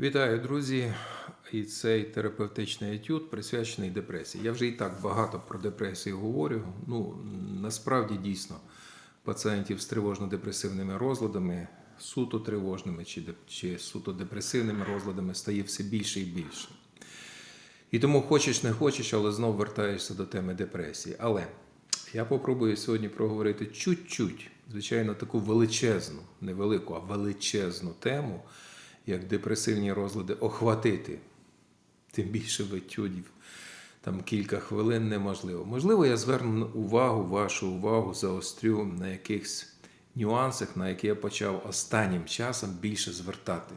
Вітаю, друзі! І цей терапевтичний етюд присвячений депресії. Я вже і так багато про депресію говорю. Ну, насправді дійсно пацієнтів з тривожно-депресивними розладами, суто тривожними чи, чи суто депресивними розладами стає все більше і більше. І тому хочеш не хочеш, але знов вертаєшся до теми депресії. Але я попробую сьогодні проговорити чуть-чуть, звичайно, таку величезну, не а величезну тему, як депресивні розлади охватити. Тим більше в етюдів. Там кілька хвилин неможливо. Можливо, я зверну увагу, вашу увагу, заострю на якихось нюансах, на які я почав останнім часом більше звертати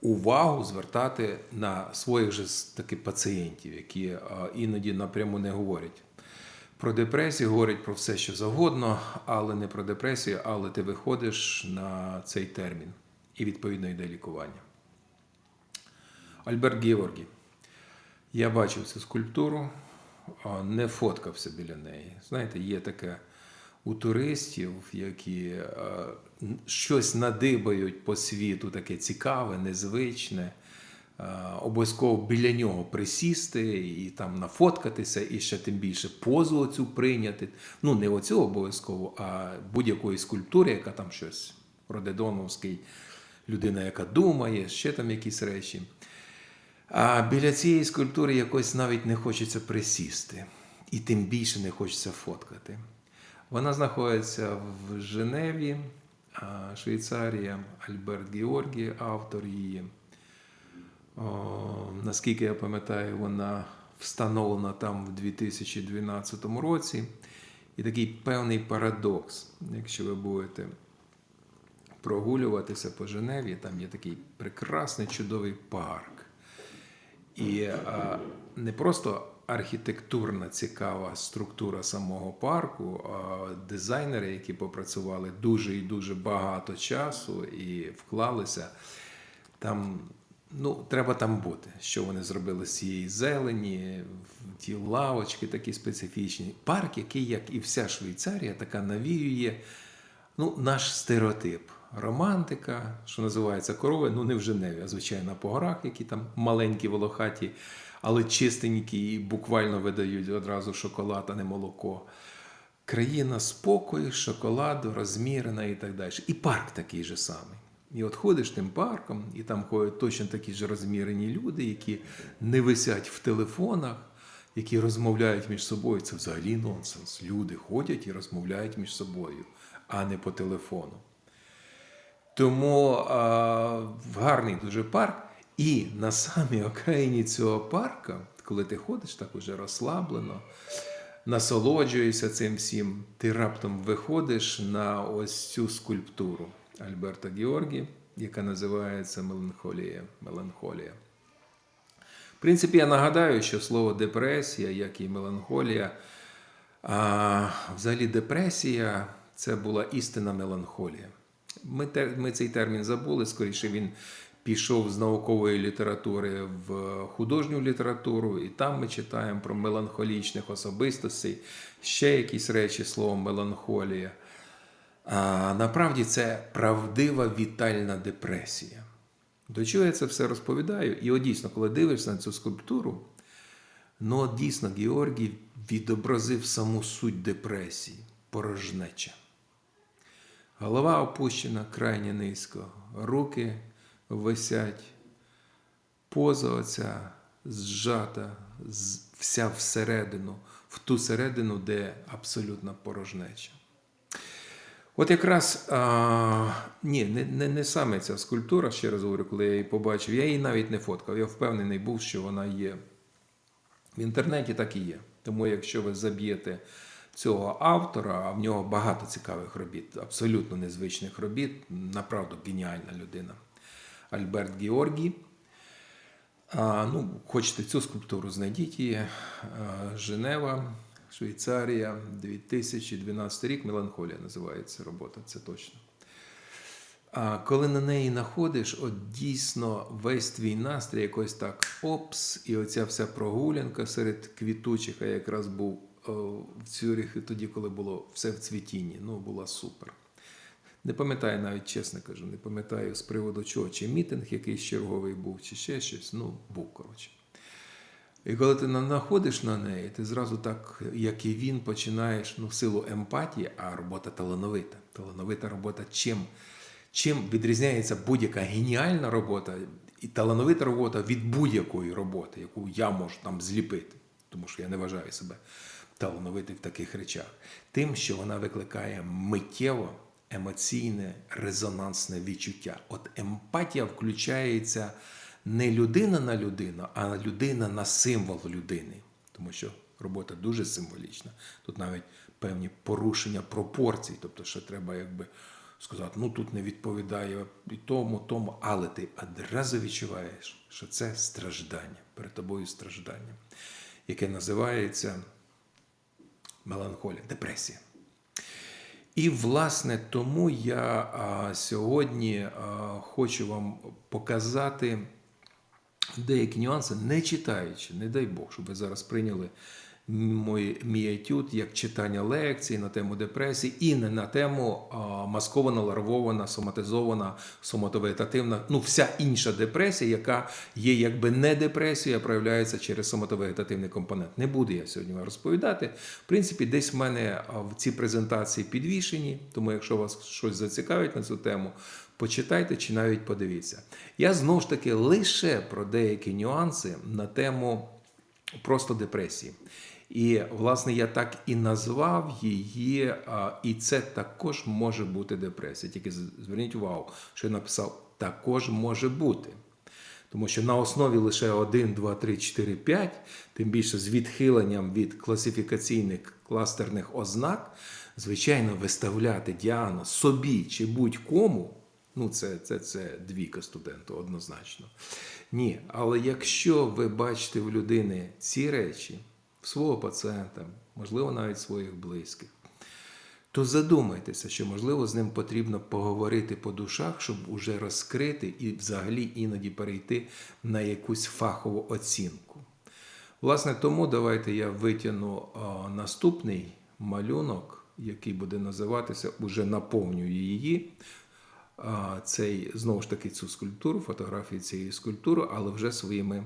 увагу звертати на своїх же таки пацієнтів, які а, іноді напряму не говорять. Про депресію говорять про все, що завгодно, але не про депресію, але ти виходиш на цей термін і відповідно йде лікування. Альберт Георгій. Я бачив цю скульптуру, не фоткався біля неї. Знаєте, є таке у туристів, які щось надибають по світу, таке цікаве, незвичне. Обов'язково біля нього присісти і там нафоткатися, і ще тим більше позу оцю прийняти. Ну, не оцю обов'язково, а будь-якої скульптури, яка там щось Родедоновський, людина, яка думає, ще там якісь речі. А біля цієї скульптури якось навіть не хочеться присісти, і тим більше не хочеться фоткати. Вона знаходиться в Женеві, Швейцарія, Альберт Георгій, автор її. О, наскільки я пам'ятаю, вона встановлена там в 2012 році. І такий певний парадокс, якщо ви будете прогулюватися по Женеві, там є такий прекрасний чудовий парк. І а, не просто архітектурна цікава структура самого парку, а дизайнери, які попрацювали дуже і дуже багато часу і вклалися. Там, ну, треба там бути, що вони зробили з цієї зелені, ті лавочки такі специфічні. Парк, який, як і вся Швейцарія, така навіює ну, наш стереотип. Романтика, що називається корови, ну не в Женеві, а звичайно по горах, які там маленькі, волохаті, але чистенькі і буквально видають одразу шоколад, а не молоко. Країна спокою, шоколаду, розмірена і так далі. І парк такий же самий. І от ходиш тим парком, і там ходять точно такі ж розмірені люди, які не висять в телефонах, які розмовляють між собою. Це взагалі нонсенс. Люди ходять і розмовляють між собою, а не по телефону. Тому а, гарний дуже парк. І на самій окраїні цього парка, коли ти ходиш так уже розслаблено, насолоджуєшся цим всім, ти раптом виходиш на ось цю скульптуру Альберта Георгі, яка називається Меланхолія. Меланхолія. В принципі, я нагадаю, що слово депресія, як і меланхолія, а, взагалі депресія це була істинна меланхолія. Ми, те- ми цей термін забули, скоріше він пішов з наукової літератури в художню літературу, і там ми читаємо про меланхолічних особистостей, ще якісь речі словом меланхолія. А направді це правдива вітальна депресія. До чого я це все розповідаю? І от дійсно, коли дивишся на цю скульптуру, ну от дійсно Георгій відобразив саму суть депресії, порожнеча. Голова опущена крайне низько, руки висять, поза оця зжата, вся всередину, в ту середину, де абсолютна порожнеча. От якраз а, ні, не, не, не саме ця скульптура, ще раз говорю, коли я її побачив, я її навіть не фоткав. Я впевнений був, що вона є в інтернеті, так і є. Тому, якщо ви заб'єте цього автора, а в нього багато цікавих робіт, абсолютно незвичних робіт, направду геніальна людина. Альберт Георгій. А, ну, хочете цю скульптуру, знайдіть її. Женева, Швейцарія, 2012 рік. Меланхолія називається робота, це точно. А коли на неї находиш, от дійсно весь твій настрій якось так опс, і оця вся прогулянка серед квітучих, а якраз був в Цюріхі тоді, коли було все в цвітінні, ну була супер. Не пам'ятаю навіть, чесно кажу, не пам'ятаю з приводу чого, чи мітинг якийсь черговий був, чи ще щось. Ну, був, коротше. І коли ти на- находиш на неї, ти зразу так, як і він, починаєш ну, в силу емпатії, а робота талановита. Талановита робота чим? Чим відрізняється будь-яка геніальна робота і талановита робота від будь-якої роботи, яку я можу там зліпити, тому що я не вважаю себе талановитим в таких речах. Тим, що вона викликає миттєво емоційне резонансне відчуття. От емпатія включається не людина на людину, а людина на символ людини. Тому що робота дуже символічна. Тут навіть певні порушення пропорцій, тобто, що треба якби сказати, ну тут не відповідає і тому, тому, але ти одразу відчуваєш, що це страждання, перед тобою страждання, яке називається меланхолія, депресія. І, власне, тому я а, сьогодні а, хочу вам показати деякі нюанси, не читаючи, не дай Бог, щоб ви зараз прийняли мій, мій етюд як читання лекцій на тему депресії і не на тему а, маскована, ларвована, соматизована, соматовегетативна, ну вся інша депресія, яка є якби не депресія, а проявляється через соматовегетативний компонент. Не буду я сьогодні вам розповідати. В принципі, десь в мене в ці презентації підвішені, тому якщо вас щось зацікавить на цю тему, почитайте чи навіть подивіться. Я знову ж таки лише про деякі нюанси на тему просто депресії. І, власне, я так і назвав її, і це також може бути депресія. Тільки зверніть увагу, що я написав також може бути. Тому що на основі лише 1, 2, 3, 4, 5, тим більше з відхиленням від класифікаційних кластерних ознак, звичайно, виставляти діагноз собі чи будь-кому, ну це, це, це двійка студенту однозначно. Ні, але якщо ви бачите в людини ці речі, свого пацієнта, можливо, навіть своїх близьких, то задумайтеся, що можливо з ним потрібно поговорити по душах, щоб уже розкрити і взагалі іноді перейти на якусь фахову оцінку. Власне, тому давайте я витягну наступний малюнок, який буде називатися, уже наповнюю її. Цей знову ж таки цю скульптуру, фотографії цієї скульптури, але вже своїми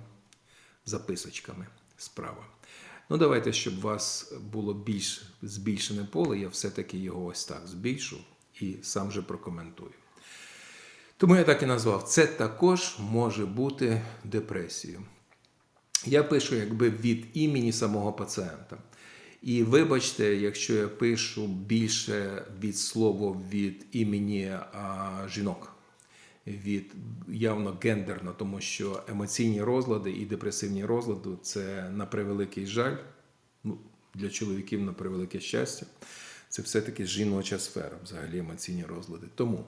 записочками справа. Ну, давайте, щоб у вас було більш збільшене поле, я все-таки його ось так збільшу і сам же прокоментую. Тому я так і назвав: це також може бути депресією. Я пишу якби від імені самого пацієнта. І вибачте, якщо я пишу більше від слова від імені а, жінок, від явно гендерно, тому що емоційні розлади і депресивні розлади це на превеликий жаль, ну, для чоловіків на превелике щастя. Це все-таки жіноча сфера, взагалі емоційні розлади. Тому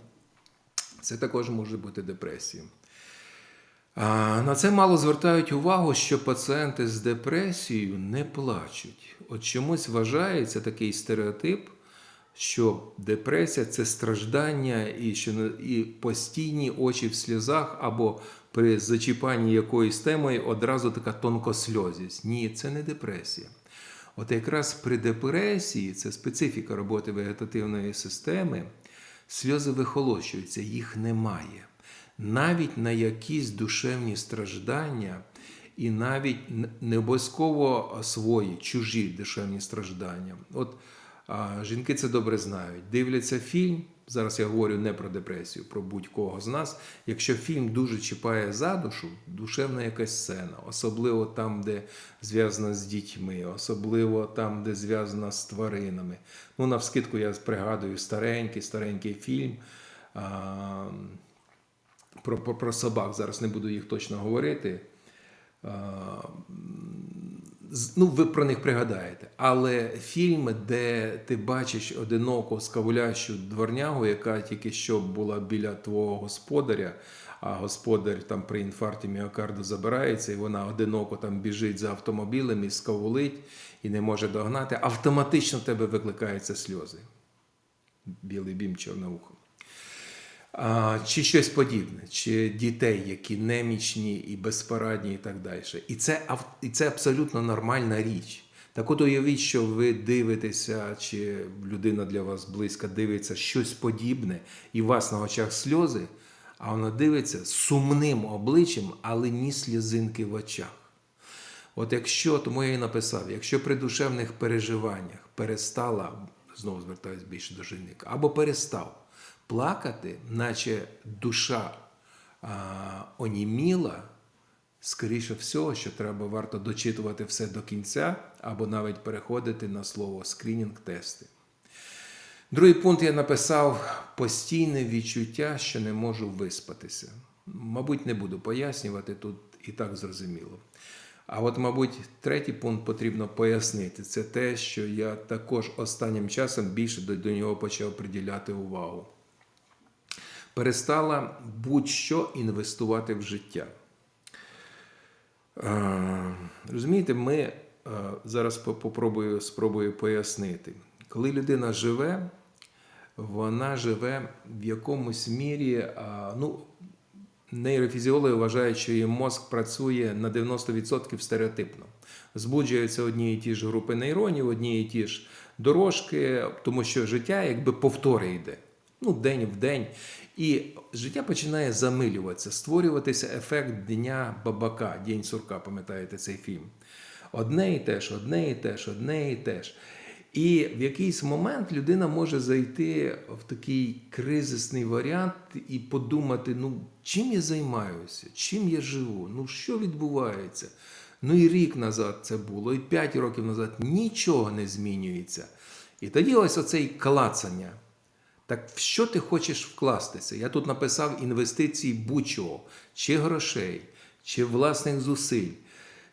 це також може бути депресією. На це мало звертають увагу, що пацієнти з депресією не плачуть. От чомусь вважається такий стереотип, що депресія це страждання і, що, і постійні очі в сльозах, або при зачіпанні якоїсь теми одразу така тонкосльозість. Ні, це не депресія. От якраз при депресії, це специфіка роботи вегетативної системи, сльози вихолощуються, їх немає. Навіть на якісь душевні страждання, і навіть не обов'язково свої, чужі душевні страждання. От а, жінки це добре знають. Дивляться фільм. Зараз я говорю не про депресію, про будь-кого з нас. Якщо фільм дуже чіпає за душу, душевна якась сцена, особливо там, де зв'язана з дітьми, особливо там, де зв'язана з тваринами. Ну, навскидку я пригадую старенький, старенький фільм. А, про, про, про собак. Зараз не буду їх точно говорити. А, Ну, ви про них пригадаєте. Але фільм, де ти бачиш одиноку скавулящу дворнягу, яка тільки що була біля твого господаря, а господар там при інфаркті міокарду забирається, і вона одиноко там біжить за автомобілем і скавулить, і не може догнати, автоматично в тебе викликаються сльози. Білий бім, чорне ухо. А, чи щось подібне, чи дітей, які немічні і безпорадні, і так далі. І це, і це абсолютно нормальна річ. Так от уявіть, що ви дивитеся, чи людина для вас близька дивиться щось подібне, і у вас на очах сльози, а вона дивиться сумним обличчям, але ні сльозинки в очах. От якщо, тому я і написав, якщо при душевних переживаннях перестала, знову звертаюсь більше до жінника, або перестав плакати, наче душа а, оніміла, скоріше всього, що треба варто дочитувати все до кінця, або навіть переходити на слово скрінінг-тести. Другий пункт я написав постійне відчуття, що не можу виспатися. Мабуть, не буду пояснювати тут і так зрозуміло. А от, мабуть, третій пункт потрібно пояснити. Це те, що я також останнім часом більше до нього почав приділяти увагу. Перестала будь-що інвестувати в життя. Розумієте, ми е, зараз попробую, спробую пояснити. Коли людина живе, вона живе в якомусь мірі, ну, нейрофізіологи вважають, що її мозк працює на 90% стереотипно. Збуджуються одні і ті ж групи нейронів, одні і ті ж дорожки, тому що життя якби повтори йде. Ну, день в день. І життя починає замилюватися, створюватися ефект дня бабака, День сурка, пам'ятаєте цей фільм. Одне і те ж, одне і те ж, одне і те ж. І в якийсь момент людина може зайти в такий кризисний варіант і подумати: ну, чим я займаюся, чим я живу, ну що відбувається? Ну і рік назад це було, і п'ять років назад нічого не змінюється. І тоді ось оцей клацання. Так в що ти хочеш вкластися? Я тут написав інвестиції будь-чого, чи грошей, чи власних зусиль,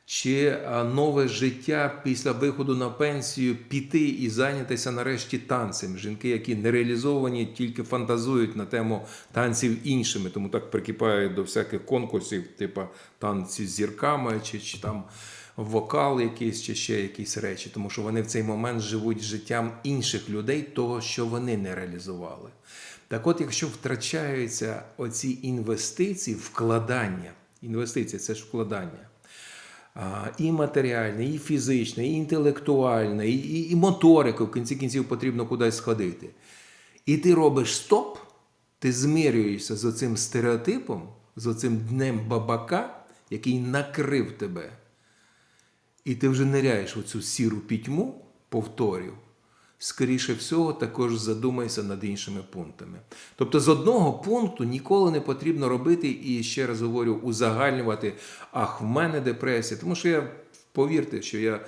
чи нове життя після виходу на пенсію піти і зайнятися нарешті танцем. Жінки, які не реалізовані, тільки фантазують на тему танців іншими, тому так прикипають до всяких конкурсів, типу танці з зірками, чи, чи там вокал якийсь, чи ще якісь речі, тому що вони в цей момент живуть життям інших людей, того, що вони не реалізували. Так от, якщо втрачаються оці інвестиції, вкладання, інвестиції це ж вкладання. І матеріальне, і фізичне, і інтелектуальне, і, і, і моторика, в кінці кінців потрібно кудись сходити. І ти робиш стоп, ти змірюєшся з оцим стереотипом, з оцим днем бабака, який накрив тебе. І ти вже ниряєш у цю сіру пітьму, повторів, скоріше всього, також задумайся над іншими пунктами. Тобто, з одного пункту ніколи не потрібно робити, і ще раз говорю, узагальнювати, ах, в мене депресія. Тому що я повірте, що я.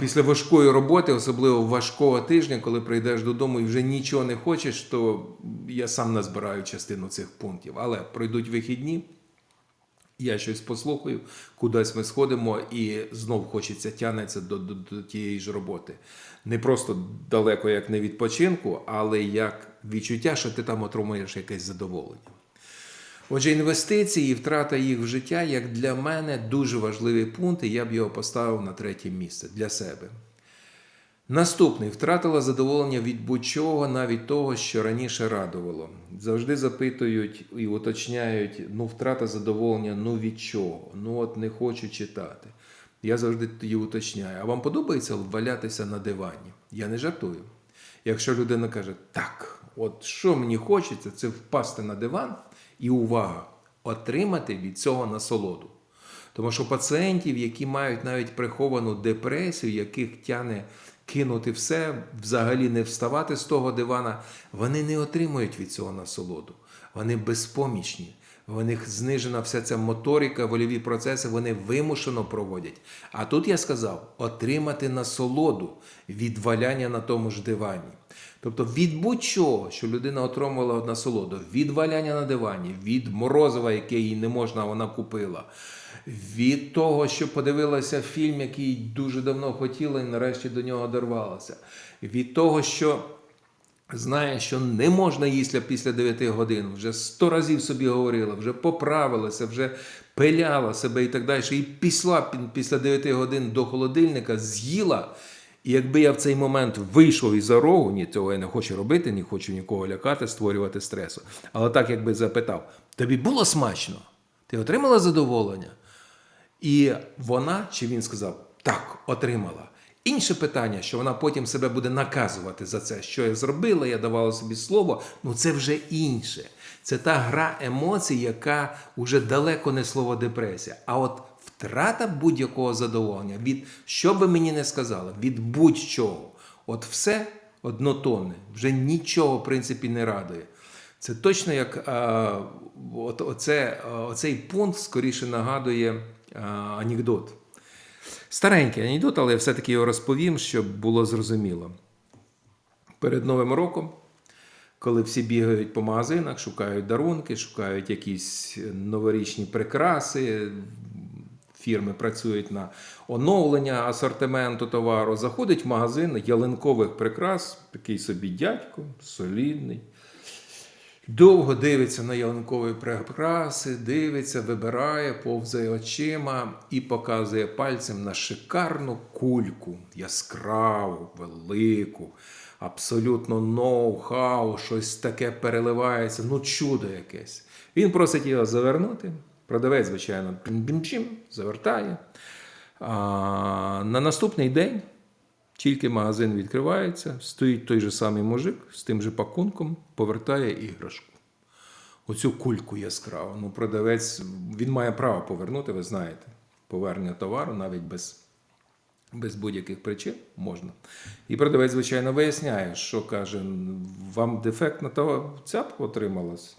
Після важкої роботи, особливо важкого тижня, коли прийдеш додому і вже нічого не хочеш, то я сам назбираю частину цих пунктів. Але пройдуть вихідні, я щось послухаю, кудись ми сходимо, і знов хочеться тягнеться до, до, до тієї ж роботи. Не просто далеко як не відпочинку, але як відчуття, що ти там отримуєш якесь задоволення. Отже, інвестиції і втрата їх в життя, як для мене, дуже важливий пункт, і я б його поставив на третє місце для себе. Наступний втратила задоволення від будь-чого, навіть того, що раніше радувало. Завжди запитують і уточняють: ну, втрата задоволення, ну від чого? Ну от не хочу читати. Я завжди тоді уточняю. А вам подобається валятися на дивані? Я не жартую. Якщо людина каже, так, от що мені хочеться, це впасти на диван і увага, отримати від цього насолоду. Тому що пацієнтів, які мають навіть приховану депресію, яких тяне кинути все, взагалі не вставати з того дивана, вони не отримують від цього насолоду. Вони безпомічні. В них знижена вся ця моторика, вольові процеси, вони вимушено проводять. А тут я сказав отримати насолоду від валяння на тому ж дивані. Тобто від будь-чого, що людина отримувала насолоду, від валяння на дивані, від морозива, яке їй не можна, вона купила, від того, що подивилася фільм, який дуже давно хотіла, і нарешті до нього дорвалася, від того, що знає, що не можна їсти після 9 годин, вже сто разів собі говорила, вже поправилася, вже пиляла себе і так далі. І післа після 9 годин до холодильника, з'їла. І якби я в цей момент вийшов із за рогу, ні, цього я не хочу робити, не хочу нікого лякати, створювати стресу. Але так, якби запитав, тобі було смачно? Ти отримала задоволення? І вона, чи він сказав, так, отримала. Інше питання, що вона потім себе буде наказувати за це, що я зробила, я давала собі слово. Ну це вже інше. Це та гра емоцій, яка вже далеко не слово депресія. А от втрата будь-якого задоволення від що би мені не сказали, від будь-чого, от все однотонне, вже нічого в принципі не радує. Це точно як а, от, оце, оцей пункт скоріше нагадує а, анекдот. Старенький анекдот, але я все-таки його розповім, щоб було зрозуміло. Перед Новим роком, коли всі бігають по магазинах, шукають дарунки, шукають якісь новорічні прикраси, фірми працюють на оновлення асортименту товару, заходить в магазин ялинкових прикрас, такий собі дядько, солідний. Довго дивиться на ялинкові прикраси, дивиться, вибирає, повзає очима і показує пальцем на шикарну кульку, яскраву, велику, абсолютно ноу-хау, щось таке переливається, ну чудо якесь. Він просить його завернути. Продавець, звичайно, пім-пім-чим, завертає. А на наступний день тільки магазин відкривається, стоїть той же самий мужик з тим же пакунком, повертає іграшку. Оцю кульку яскраву. Ну, продавець він має право повернути, ви знаєте. Повернення товару навіть без, без будь-яких причин можна. І продавець, звичайно, виясняє, що каже: вам дефектна та цяпка отрималась,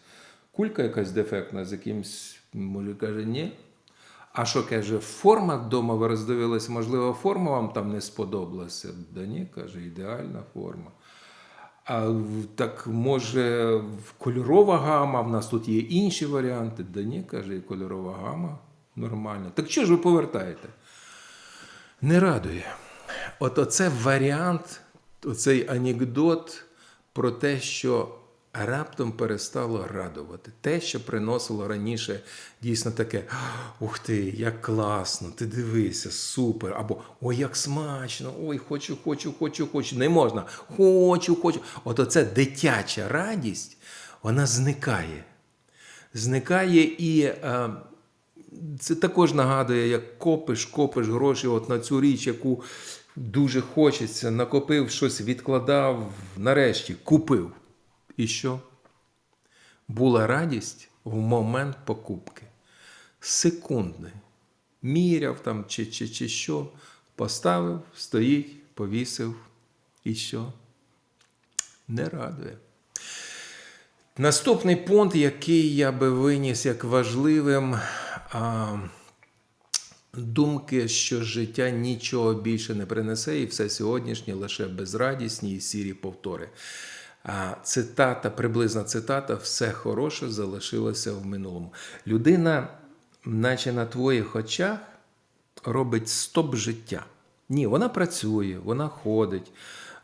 кулька якась дефектна з якимсь, може, каже, ні. А що каже, форма вдома ви роздивились, можливо, форма вам там не сподобалася? Да ні, каже, ідеальна форма. А так може кольорова гама, в нас тут є інші варіанти. Да ні, каже, і кольорова гама нормальна. Так що ж ви повертаєте? Не радує. От оце варіант, оцей анекдот про те, що раптом перестало радувати. Те, що приносило раніше дійсно таке: ух ти, як класно, ти дивися, супер. Або ой, як смачно, ой, хочу, хочу, хочу, хочу. Не можна. Хочу, хочу. От оце дитяча радість, вона зникає. Зникає і. е, це також нагадує, як копиш, копиш гроші от на цю річ, яку дуже хочеться, накопив щось, відкладав, нарешті купив. І що? Була радість в момент покупки. Секундний. Міряв там чи, чи, чи що, поставив, стоїть, повісив. І що? Не радує. Наступний пункт, який я би виніс як важливим, а, думки, що життя нічого більше не принесе, і все сьогоднішнє лише безрадісні і сірі повтори. А, цитата, приблизна цитата, все хороше залишилося в минулому. Людина, наче на твоїх очах, робить стоп життя. Ні, вона працює, вона ходить,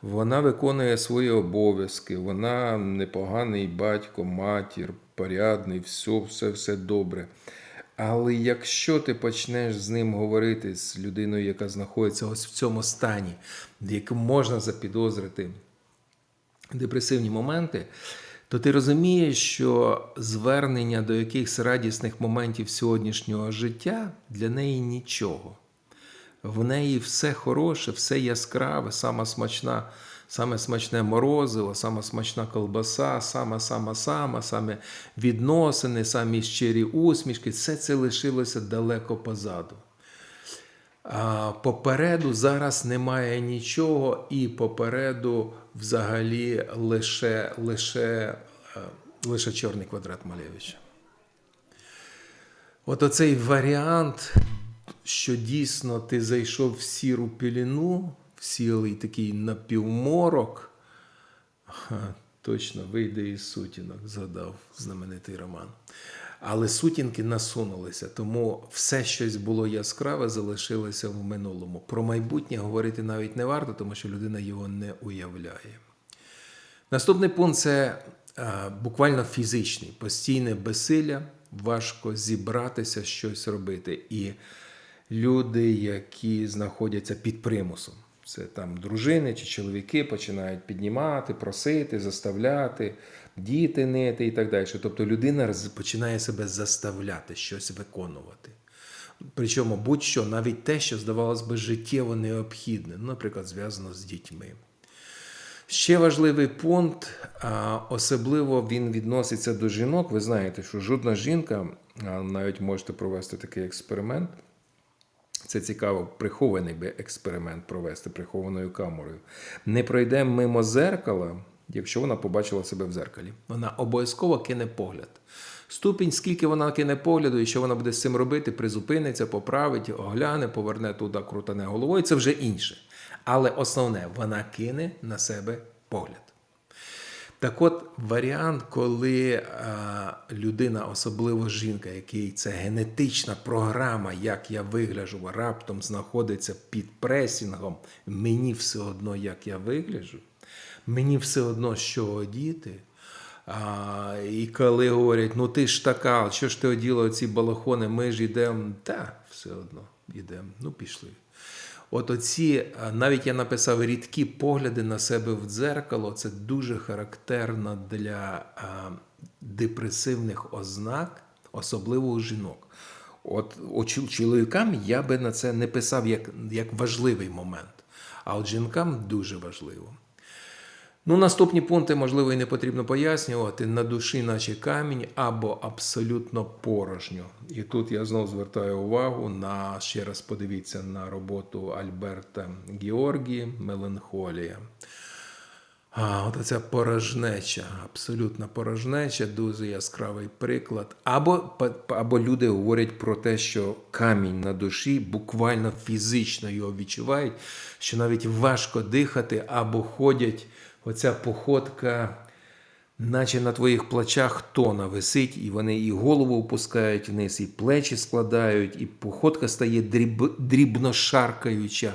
вона виконує свої обов'язки, вона непоганий батько, матір, порядний, все, все, все добре. Але якщо ти почнеш з ним говорити, з людиною, яка знаходиться ось в цьому стані, яку можна запідозрити депресивні моменти, то ти розумієш, що звернення до якихось радісних моментів сьогоднішнього життя для неї нічого. В неї все хороше, все яскраве, сама смачна, саме смачне морозиво, сама смачна колбаса, сама, сама, сама, саме відносини, самі щирі усмішки, все це лишилося далеко позаду. Попереду зараз немає нічого, і попереду взагалі лише, лише, е, лише чорний квадрат Малевича. От оцей варіант, що дійсно ти зайшов в сіру піліну, в сілий такий напівморок, точно вийде із сутінок, згадав знаменитий роман. Але сутінки насунулися, тому все щось було яскраве, залишилося в минулому. Про майбутнє говорити навіть не варто, тому що людина його не уявляє. Наступний пункт це е, буквально фізичний, постійне безсилля, важко зібратися, щось робити. І люди, які знаходяться під примусом, це там дружини чи чоловіки починають піднімати, просити, заставляти, діти нити і так далі. Тобто людина починає себе заставляти щось виконувати. Причому будь-що, навіть те, що здавалось би життєво необхідне, ну, наприклад, зв'язано з дітьми. Ще важливий пункт, особливо він відноситься до жінок. Ви знаєте, що жодна жінка, навіть можете провести такий експеримент. Це цікаво, прихований би експеримент провести прихованою камерою. Не пройде мимо зеркала, якщо вона побачила себе в зеркалі. Вона обов'язково кине погляд. Ступінь, скільки вона кине погляду, і що вона буде з цим робити, призупиниться, поправить, огляне, поверне туди, крутане головою. Це вже інше. Але основне, вона кине на себе погляд. Так от, варіант, коли людина, особливо жінка, який це генетична програма, як я вигляджу, раптом знаходиться під пресінгом, мені все одно, як я вигляджу, мені все одно, що одіти. А, і коли говорять, ну ти ж така, що ж ти оділа ці балахони, ми ж йдемо, та все одно йдемо, ну пішли. От оці, навіть я написав рідкі погляди на себе в дзеркало, це дуже характерно для а, депресивних ознак, особливо у жінок. От чоловікам я би на це не писав як, як важливий момент, а от жінкам дуже важливо. Ну, наступні пункти, можливо, і не потрібно пояснювати. На душі, наче камінь, або абсолютно порожньо. І тут я знову звертаю увагу на ще раз подивіться на роботу Альберта Георгі Меланхолія. А, от ця порожнеча, абсолютна порожнеча, дуже яскравий приклад. Або, або люди говорять про те, що камінь на душі буквально фізично його відчувають, що навіть важко дихати, або ходять оця походка, наче на твоїх плечах тона висить, і вони і голову опускають вниз, і плечі складають, і походка стає дріб, дрібно шаркаюча,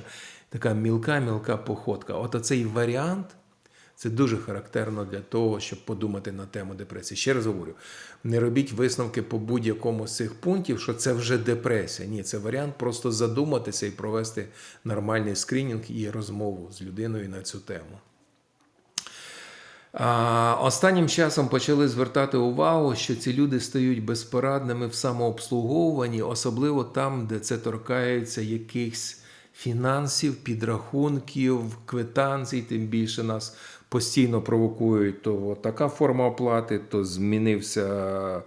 така мілка-мілка походка. От оцей варіант. Це дуже характерно для того, щоб подумати на тему депресії. Ще раз говорю: не робіть висновки по будь-якому з цих пунктів, що це вже депресія. Ні, це варіант просто задуматися і провести нормальний скринінг і розмову з людиною на цю тему. Останнім часом почали звертати увагу, що ці люди стають безпорадними в самообслуговуванні, особливо там, де це торкається якихось фінансів, підрахунків, квитанцій, тим більше нас постійно провокують, то така форма оплати, то змінився.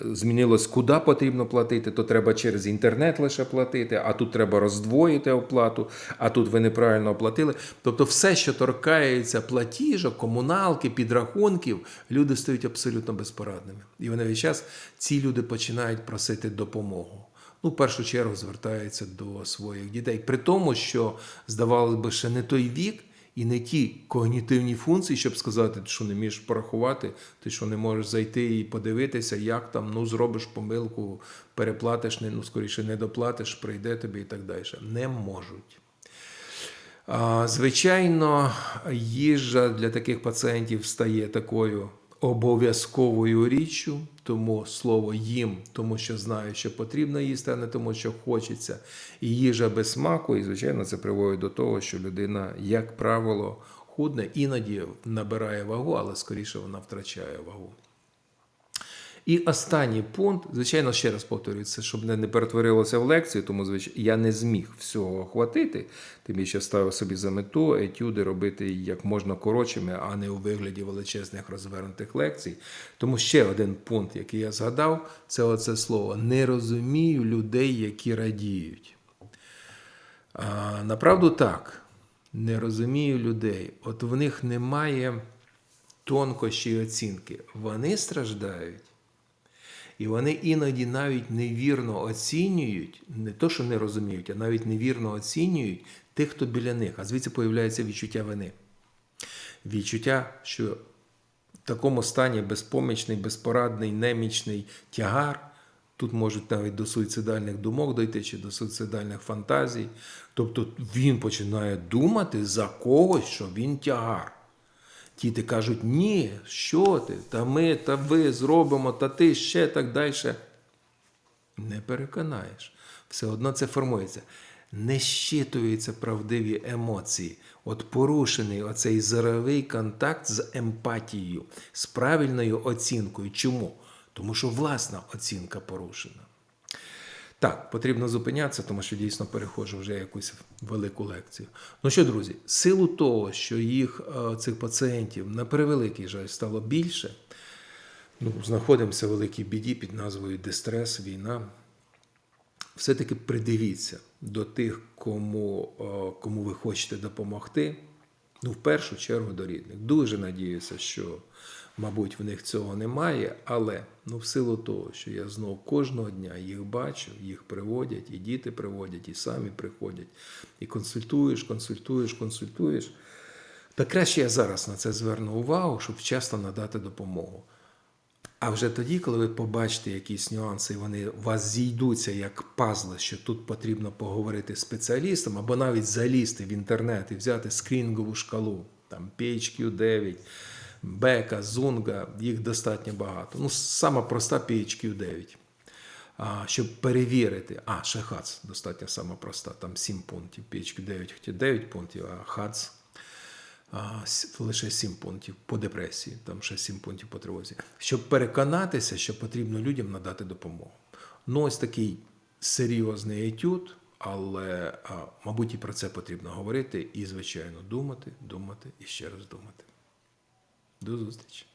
Змінилось, куди потрібно платити, то треба через інтернет лише платити, а тут треба роздвоїти оплату, а тут ви неправильно оплатили. Тобто, все, що торкається платіжок, комуналки, підрахунків, люди стають абсолютно безпорадними. І вони весь час ці люди починають просити допомогу. Ну, в першу чергу звертаються до своїх дітей. При тому, що, здавалося б, ще не той вік і не ті когнітивні функції, щоб сказати, ти що не вмієш порахувати, ти що не можеш зайти і подивитися, як там ну, зробиш помилку, переплатиш, ну, скоріше не доплатиш, прийде тобі і так далі. Не можуть. Звичайно, їжа для таких пацієнтів стає такою обов'язковою річчю, тому слово їм, тому що знаю, що потрібно їсти, а не тому, що хочеться. І їжа без смаку, і, звичайно, це приводить до того, що людина, як правило, худне, іноді набирає вагу, але скоріше вона втрачає вагу. І останній пункт, звичайно, ще раз повторюю, це щоб не перетворилося в лекцію, тому звичайно, я не зміг всього охватити. Тим більше ставив собі за мету етюди робити як можна коротшими, а не у вигляді величезних розвернутих лекцій. Тому ще один пункт, який я згадав, це оце слово не розумію людей, які радіють. А, Направду так, не розумію людей. От в них немає тонкощі оцінки. Вони страждають. І вони іноді навіть невірно оцінюють, не то, що не розуміють, а навіть невірно оцінюють тих, хто біля них. А звідси появляється відчуття вини. Відчуття, що в такому стані безпомічний, безпорадний, немічний тягар. Тут можуть навіть до суїцидальних думок дойти чи до суїцидальних фантазій. Тобто він починає думати за когось, що він тягар. Діти кажуть, ні, що ти, та ми, та ви зробимо, та ти ще так далі. Не переконаєш. Все одно це формується. Не щитуються правдиві емоції. От порушений оцей зоровий контакт з емпатією, з правильною оцінкою. Чому? Тому що власна оцінка порушена. Так, потрібно зупинятися, тому що дійсно переходжу вже якусь велику лекцію. Ну що, друзі, силу того, що їх е, цих пацієнтів на превеликий жаль стало більше, ну, знаходимося в великій біді під назвою Дистрес, війна. Все-таки придивіться до тих, кому, е, кому ви хочете допомогти. Ну, в першу чергу до рідних. Дуже надіюся, що, мабуть, в них цього немає, але ну, в силу того, що я знов кожного дня їх бачу, їх приводять, і діти приводять, і самі приходять, і консультуєш, консультуєш, консультуєш. Та краще я зараз на це зверну увагу, щоб вчасно надати допомогу. А вже тоді, коли ви побачите якісь нюанси, і вони у вас зійдуться як пазли, що тут потрібно поговорити з спеціалістом, або навіть залізти в інтернет і взяти скрінінгову шкалу, там PHQ-9, Бека, Зунга, їх достатньо багато. Ну, сама проста PHQ-9. А, щоб перевірити, а, ще ХАЦ достатньо сама проста, там 7 пунктів. PHQ-9 хоча 9 пунктів, а ХАЦ а, лише 7 пунктів по депресії, там ще 7 пунктів по тривозі, щоб переконатися, що потрібно людям надати допомогу. Ну, ось такий серйозний етюд, але, мабуть, і про це потрібно говорити і, звичайно, думати, думати і ще раз думати. До зустрічі.